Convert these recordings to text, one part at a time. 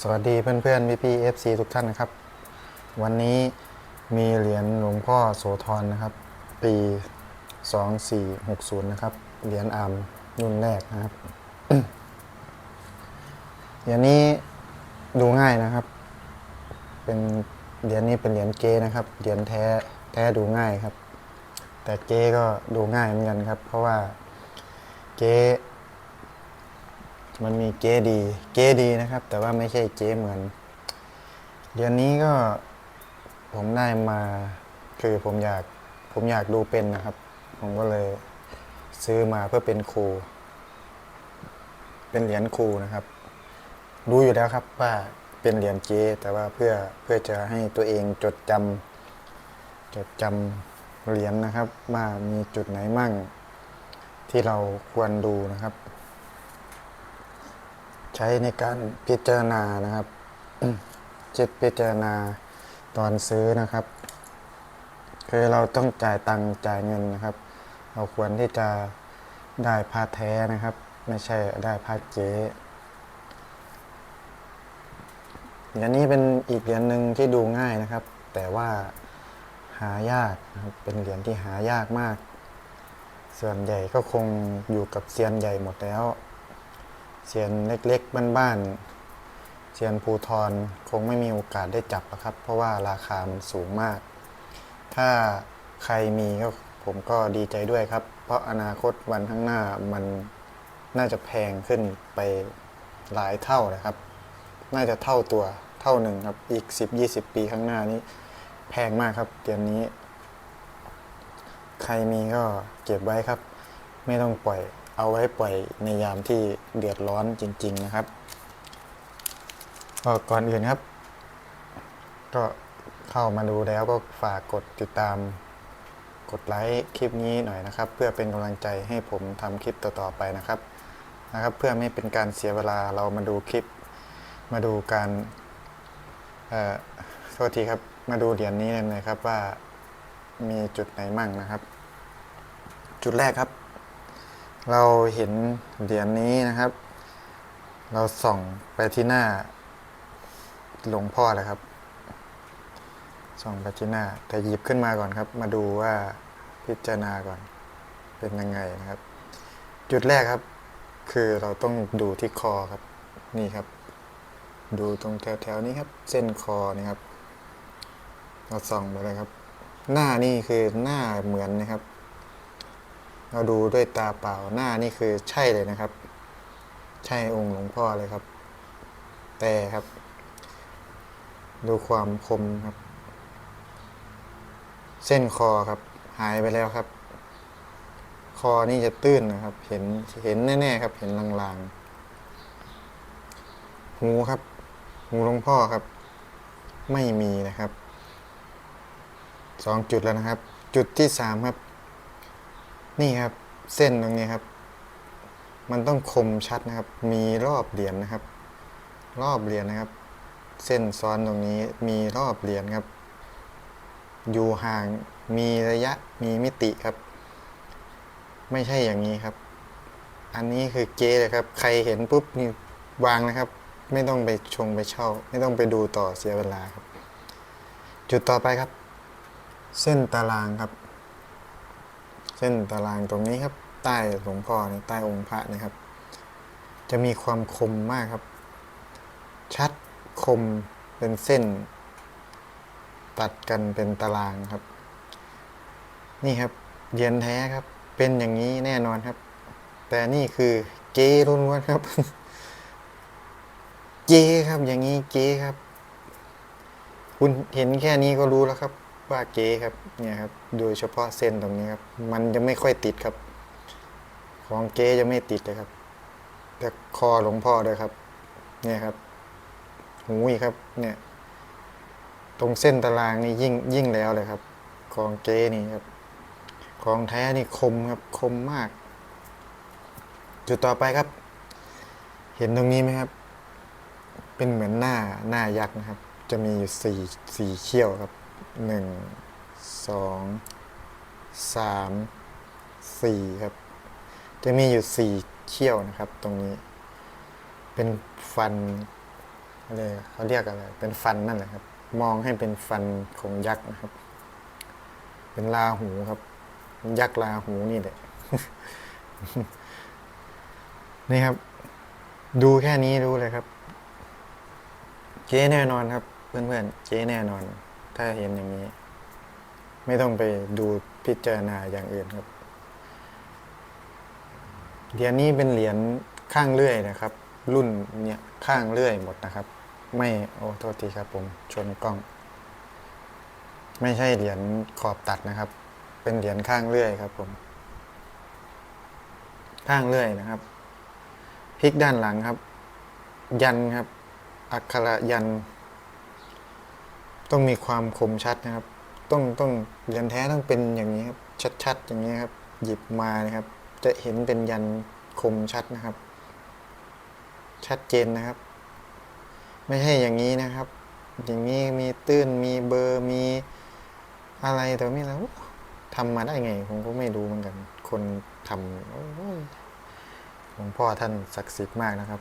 สวัสดีเพื่อนๆพี่พี่เอฟซีทุกท่านนะครับ วันนี้มีเหรียญหลวงพ่อโสธรนะครับ ปี 2460 นะครับ เหรียญอามรุ่นแรกนะครับ เหรียญนี้ดูง่ายนะครับ เป็นเหรียญนี้เป็นเหรียญเกนะครับ เหรียญแท้แท้ดูง่ายครับ แต่เกก็ดูง่ายเหมือนกันครับ เพราะว่าเก มันมีเก๊ดี เก๊ดีนะครับ แต่ว่าไม่ใช่เก๊เหมือน เดือนนี้ก็ผมได้มาคือผมอยากผมอยากดูเป็นนะครับ ผมก็เลยซื้อมาเพื่อเป็นครู เป็นเหรียญครูนะครับ รู้อยู่แล้วครับว่าเป็นเหรียญเก๊แต่ว่าเพื่อเพื่อจะให้ตัวเองจดจำจดจำเหรียญนะครับ ว่ามีจุดไหนมั่ง ที่เราควรดูนะครับ ใช้ในการพิจารณานะครับจิตพิจารณาตอนซื้อนะครับ คือเราต้องจ่ายตังค์จ่ายเงินนะครับ เราควรที่จะได้ผ้าแท้นะครับ ไม่ใช่ได้ผ้าเก๊เหรียญนี้เป็นอีกเหรียญหนึ่งที่ดูง่ายนะครับ แต่ว่าหายากนะครับเป็นเหรียญที่หายากมาก ส่วนใหญ่ก็คงอยู่กับเซียนใหญ่หมดแล้ว เซียนเล็กๆ บ้านๆเซียนภูทรคงไม่มีโอกาสได้จับแล้วครับ เพราะว่าราคามันสูงมาก ถ้าใครมีก็ผมก็ดีใจด้วยครับ เพราะอนาคตวันข้างหน้ามันน่าจะแพงขึ้นไปหลายเท่านะครับ น่าจะเท่าตัวเท่าหนึ่งครับ อีก 10-20 ปีข้างหน้านี้แพงมากครับเดือนนี้ ใครมีก็เก็บไว้ครับ ไม่ต้องปล่อย เอาไว้ปล่อยในยามที่เดือดร้อนจริง ๆ นะครับก็ก่อนอื่นครับ ก็เข้ามาดูแล้วก็ฝากกดติดตาม กดไลค์คลิปนี้หน่อยนะครับ เพื่อเป็นกำลังใจให้ผมทำคลิปต่อๆไปนะครับนะครับ เพื่อไม่เป็นการเสียเวลาเรามาดูคลิป มาดูการเอ่อโทษทีครับมาดูเหรียญนี้เลยนะครับว่ามีจุดไหนมั่งนะครับ จุดแรกครับ เราเห็นเหรียญนี้นะครับ เราส่องไปที่หน้า หลวงพ่อเลยครับ ส่องไปที่หน้า แต่หยิบขึ้นมาก่อนครับ มาดูว่าพิจารณาก่อน เป็นยังไงนะครับ จุดแรกครับ คือเราต้องดูที่คอครับ นี่ครับ ดูตรงแถวๆนี้ครับ เส้นคอนี่ครับ เราส่องไปเลยครับ หน้านี่คือหน้าเหมือนนะครับ เราดูด้วยตาเปล่าหน้านี่คือใช่เลยนะครับ ใช่องค์หลวงพ่อเลยครับ แต่ครับ ดูความคมครับ เส้นคอครับ หายไปแล้วครับ คอนี่จะตื้นนะครับ เห็นเห็นแน่ๆครับ เห็นลางๆหูครับหูหลวงพ่อครับ ไม่มีนะครับสองจุดแล้วนะครับ จุดที่สามครับ นี่ครับเส้นตรงนี้ครับ มันต้องคมชัดนะครับ มีรอบเหรียญนะครับ รอบเหรียญนะครับ เส้นซ้อนตรงนี้มีรอบเหรียญครับ อยู่ห่างมีระยะมีมิติครับ ไม่ใช่อย่างนี้ครับ อันนี้คือเก๊เลยครับ ใครเห็นปุ๊บนี่วางนะครับ ไม่ต้องไปชงไปเช่า ไม่ต้องไปดูต่อเสียเวลาครับ จุดต่อไปครับ เส้นตารางครับ เส้นตารางตรงนี้ครับ ใต้หลวงพ่อเนี่ยใต้องค์พระนะครับ จะมีความคมมากครับ ชัดคมเป็นเส้น ตัดกันเป็นตารางครับ นี่ครับเหรียญแท้ครับ เป็นอย่างนี้แน่นอนครับ แต่นี่คือเก๊ล้วนๆครับ เก๊ครับอย่างนี้เก๊ครับ คุณเห็นแค่นี้ก็รู้แล้วครับ ว่าเก๊ครับเนี่ยครับโดยเฉพาะเส้นตรงนี้ครับ มันจะไม่ค่อยติดครับ ของเก๊จะไม่ติดเลยครับแต่คอหลวงพ่อด้วยครับ เนี่ยครับหูอีกครับ เนี่ย ตรงเส้นตารางนี่ยิ่งยิ่งแล้วเลยครับ ของเก๊นี่ครับ ของแท้นี่คมครับคมมาก จุดต่อไปครับ เห็นตรงนี้ไหมครับ เป็นเหมือนหน้าหน้ายักษ์นะครับ จะมีอยู่สี่สี่เขี้ยวครับ หนึ่งสองสามสี่ครับ จะมีอยู่สี่เขี้ยวนะครับ ตรงนี้ เป็นฟันอะไรเขาเรียกอะไร เป็นฟันนั่นแหละครับ มองให้เป็นฟันของยักษ์นะครับ เป็นลาหูครับ ยักษ์ลาหูนี่แหละนี่ครับ ดูแค่นี้รู้เลยครับ เจ๊แน่นอนครับ เพื่อนๆเจ๊แน่นอน ถ้าเห็นอย่างนี้ ไม่ต้องไปดูพิจารณาอย่างอื่นครับ เหรียญนี้เป็นเหรียญข้างเลื่อยนะครับ รุ่นเนี่ยข้างเลื่อยหมดนะครับ ไม่โอ้โทษทีครับผมชนกล้อง ไม่ใช่เหรียญขอบตัดนะครับ เป็นเหรียญข้างเลื่อยครับผม ข้างเลื่อยนะครับพลิกด้านหลังครับ ยันครับ อักขระยัน ต้องมีความคมชัดนะครับ ต้องต้องเหรียญแท้ต้องเป็นอย่างนี้ครับชัดๆอย่างนี้ครับ หยิบมานะครับ จะเห็นเป็นยันคมชัดนะครับ ชัดเจนนะครับ ไม่ใช่อย่างนี้นะครับ อย่างนี้มีตื้นมีเบอร์มีอะไรแต่ไม่แล้วทำมาได้ไงผมก็ไม่รู้เหมือนกัน คนทำหลวงพ่อท่านศักดิ์สิทธิ์มากนะครับ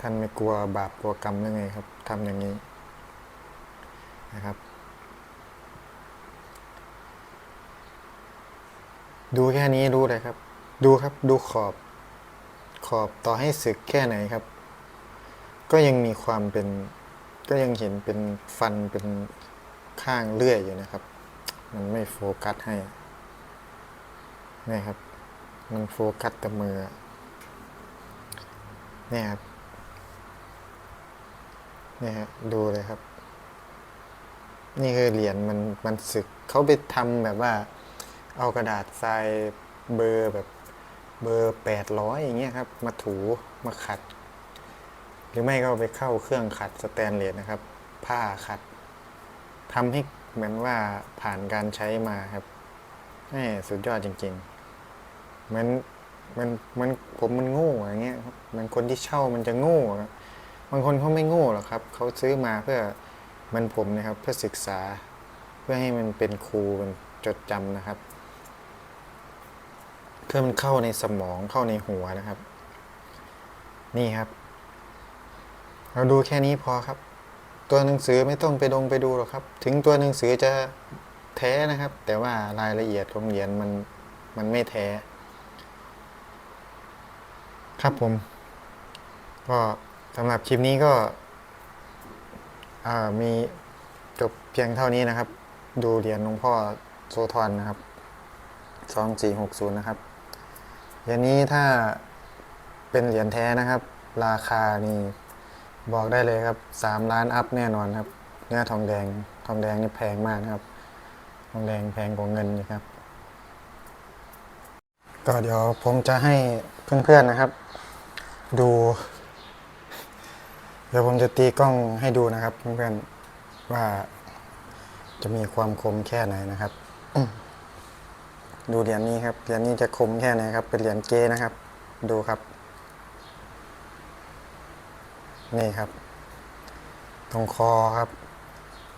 ท่านไม่กลัวบาปกลัวกรรมหรือไงครับทำอย่างนี้ นะครับ ดูแค่นี้รู้เลยครับ ดูครับดูขอบ ขอบต่อให้สึกแค่ไหนครับ ก็ยังมีความเป็น ก็ยังเห็นเป็นฟันเป็นข้างเลื่อยอยู่นะครับ มันไม่โฟกัสให้นี่ครับ มันโฟกัสแต่มือเนี่ยครับเนี่ยฮะดูเลยครับ นี่คือเหรียญมันมันสึกเขาไปทำแบบว่า เอากระดาษทรายเบอร์แบบเบอร์แปดร้อยอย่างเงี้ยครับ มาถูมาขัด หรือไม่ก็ไปเข้าเครื่องขัดสแตนเลสนะครับ ผ้าขัดทำให้เหมือนว่าผ่านการใช้มาครับแหมสุดยอดจริงๆมันมันมันผมมันโง่อย่างเงี้ยครับมันคนที่เช่ามันจะโง่ครับบางคนเขาไม่โง่หรอกครับเขาซื้อมาเพื่อ มันผมนะครับเพื่อศึกษาเพื่อให้มันเป็นครูเป็นจดจำนะครับ เพื่อมันเข้าในสมองเข้าในหัวนะครับ นี่ครับ เราดูแค่นี้พอครับ ตัวหนังสือไม่ต้องไปดงไปดูหรอกครับ ถึงตัวหนังสือจะแท้นะครับ แต่ว่ารายละเอียดของเหรียญมันมันไม่แท้ ครับผม ก็สำหรับคลิปนี้ก็ มีจบเพียงเท่านี้นะครับ ดูเหรียญหลวงพ่อโซทอนนะครับสองสี่หกศูนย์นะครับเหรียญนี้ถ้าเป็นเหรียญแท้นะครับ ราคานี่บอกได้เลยครับสามล้านอัพแน่นอนครับ เนื้อทองแดงทองแดงนี่แพงมากนะครับ ทองแดงแพงกว่าเงินนะครับ ก็เดี๋ยวผมจะให้เพื่อนๆนะครับ ดู ดี๋ยวผมจะตีกล้องให้ดูนะครับ เพื่อนๆว่าจะมีความคมแค่ไหนนะครับ ดูเหรียญนี้ครับเหรียญนี้จะคมแค่ไหนครับ เป็นเหรียญเกนะครับ ดูครับ นี่ครับ ตรงคอครับ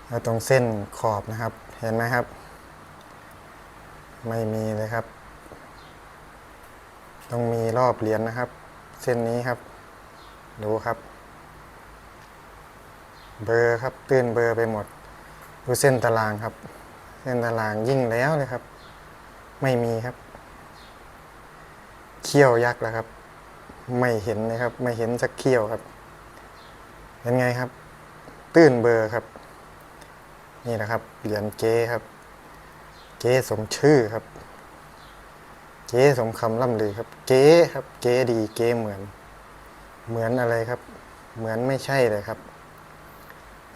แล้วตรงเส้นขอบนะครับ เห็นไหมครับ ไม่มีเลยครับ ต้องมีรอบเหรียญนะครับ เส้นนี้ครับ ดูครับ เบอร์ครับตื้นเบอร์ไปหมด ดูเส้นตารางครับ เส้นตารางยิ่งแล้วเลยครับ ไม่มีครับเขี้ยวยักษ์แล้วครับ ไม่เห็นเลยครับ ไม่เห็นสักเขี้ยวครับเป็นไงครับ ตื้นเบอร์ครับ นี่แหละครับเหรียญเก้ครับ เก้สมชื่อครับ เก้สมคำล่ำลือครับ เก้ครับ เก้ดี เก้เหมือน เหมือนอะไรครับ เหมือนไม่ใช่เลยครับ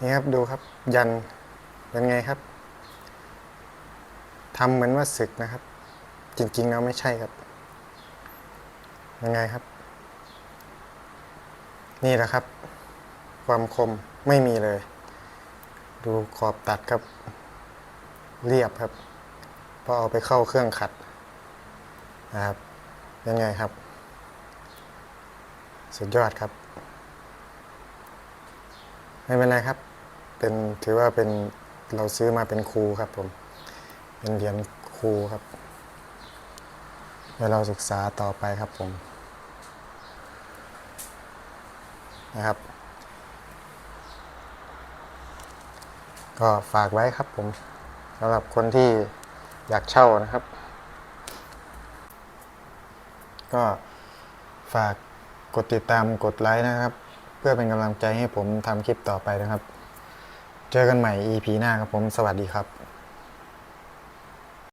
นี่ครับดูครับ ยันเป็นไงครับทำเหมือนว่าศึกนะครับ จริงๆแล้วไม่ใช่ครับยังไงครับ นี่แหละครับ ความคมไม่มีเลย ดูขอบตัดครับ เรียบครับพอเอาไปเข้าเครื่องขัดนะครับยังไงครับ สุดยอดครับ ไม่เป็นไรครับ ป็นถือว่าเป็นเราซื้อมาเป็นครูครับผม เป็นเหรียญครูครับเดี๋วเราศึกษาต่อไปครับผมนะครับ ก็ฝากไว้ครับผมสำหรับคนที่อยากเช่านะครับ ก็ฝากกดติดตามกดไลค์นะครับ เพื่อเป็นกำลังใจให้ผมทำคลิปต่อไปนะครับ เจอกันใหม่ EP หน้าครับผม สวัสดีครับ